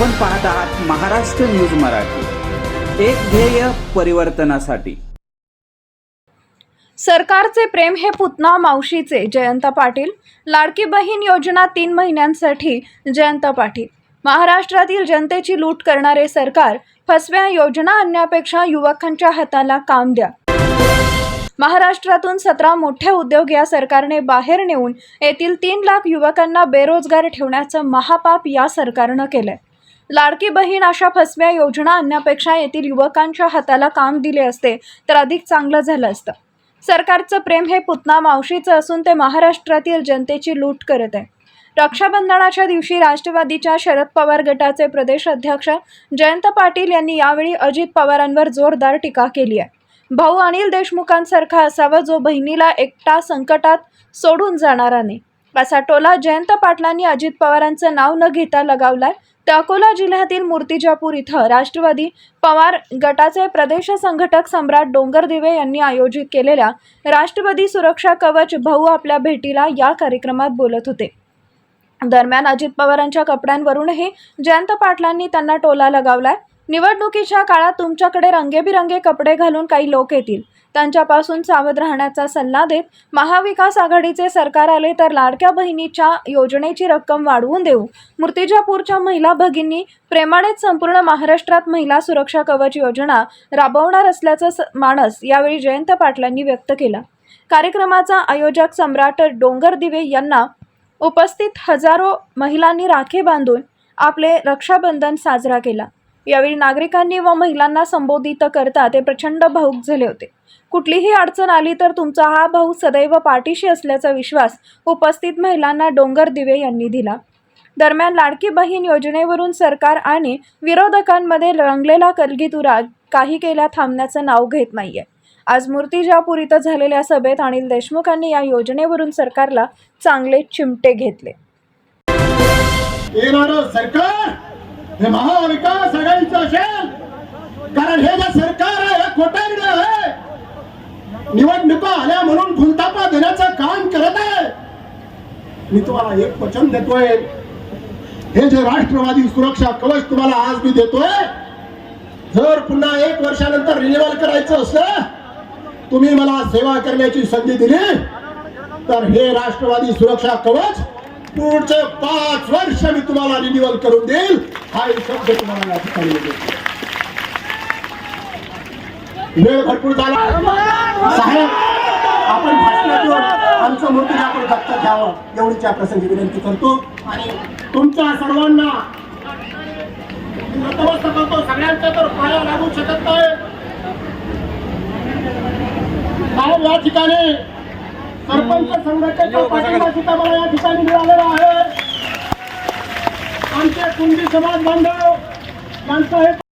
आपण पाहत आहात महाराष्ट्र न्यूज मराठी. एक ध्येय परिवर्तनासाठी. सरकारचे प्रेम हे पुतना मावशीचे जयंत पाटील. लाडकी बहीण योजना तीन महिन्यांसाठी जयंत पाटील. महाराष्ट्रातील जनतेची लूट करणारे सरकार फसव्या योजना आणण्यापेक्षा युवकांच्या हाताला काम द्या. महाराष्ट्रातून सतरा मोठे उद्योग या सरकारने बाहेर नेऊन येथील तीन लाख युवकांना बेरोजगार ठेवण्याचं महापाप या सरकारनं केलंय. लाडकी बहीण अशा फसव्या योजना आणण्यापेक्षा येथील युवकांच्या हाताला काम दिले असते तर अधिक चांगलं झालं असतं. सरकारचं प्रेम हे पुतना मावशीचं असून ते महाराष्ट्रातील जनतेची लूट करत आहे. रक्षाबंधनाच्या दिवशी राष्ट्रवादीच्या शरद पवार गटाचे प्रदेश अध्यक्ष जयंत पाटील यांनी यावेळी अजित पवारांवर जोरदार टीका केली आहे. भाऊ अनिल देशमुखांसारखा असावा जो बहिणीला एकटा संकटात सोडून जाणारा नाही. असा टोला जयंत पाटलांनी अजित पवारांचं नाव न घेता लगावलाय. तर अकोला जिल्ह्यातील मूर्तिजापूर इथं राष्ट्रवादी पवार गटाचे प्रदेश संघटक सम्राट डोंगरदिवे यांनी आयोजित केलेल्या राष्ट्रवादी सुरक्षा कवच भाऊ आपल्या भेटीला या कार्यक्रमात बोलत होते. दरम्यान अजित पवारांच्या कपड्यांवरूनही जयंत पाटलांनी त्यांना टोला लगावलाय. निवडणुकीच्या काळात तुमच्याकडे रंगेबिरंगे कपडे घालून काही लोक येतील. त्यांच्यापासून सावध राहण्याचा सल्ला देत महाविकास आघाडीचे सरकार आले तर लाडक्या बहिणीच्या योजनेची रक्कम वाढवून देऊ. मूर्तिजापूरच्या महिला भगिनी प्रेमानेच संपूर्ण महाराष्ट्रात महिला सुरक्षा कवच योजना राबवणार असल्याचं स- मानस यावेळी जयंत पाटलांनी व्यक्त केला. कार्यक्रमाचा आयोजक सम्राट डोंगर दिवे यांना उपस्थित हजारो महिलांनी राखे बांधून आपले रक्षाबंधन साजरा केला. यावेळी नागरिकांनी व महिलांना संबोधित करता ते प्रचंड भाऊक झाले होते. कुठलीही अडचण आली तर तुमचा हा भाऊ सदैव पाठीशी असल्याचा विश्वास उपस्थित महिलांना डोंगर दिवे यांनी दिला. दरम्यान लाडकी बहीण योजनेवरून सरकार आणि विरोधकांमध्ये रंगलेला कलगीतुरा काही केल्या थांबण्याचं नाव घेत नाहीये. आज मूर्तिजापूर इथं झालेल्या सभेत अनिल देशमुखांनी या योजनेवरून सरकारला चांगले चिमटे घेतले. सरकार हे महाविकास आघाडीचं असेल. कारण हे जे सरकार आहे हे खोटारडे आहे. निवडणुका आल्या म्हणून फुलतापा देण्याचं काम करत आहे. मी तुम्हाला एक वचन देतोय. हे जे राष्ट्रवादी सुरक्षा कवच तुम्हाला आज मी देतोय जर पुन्हा एक वर्षानंतर रिन्युअल करायचं असलं तुम्ही मला सेवा करण्याची संधी दिली तर हे राष्ट्रवादी सुरक्षा कवच पुढचे पाच वर्ष मी तुम्हाला रिन्युअल करून देईल. हा एक शब्द तुम्हाला या ठिकाणी. देतो. वेळ भरपूर झाला. साहेब आपण आमचं मूर्तिजापूर दत्तक घ्यावं. एवढीच या प्रसंगी विनंती करतो. आणि तुमच्या सर्वांना सगळ्यांच्या तर पाया लागू शकत नाही. साहेब या ठिकाणी सरपंच संघटनेचा पाठिंबा सुद्धा मला या ठिकाणी मिळालेला आहे समाज बांधव यांचं हे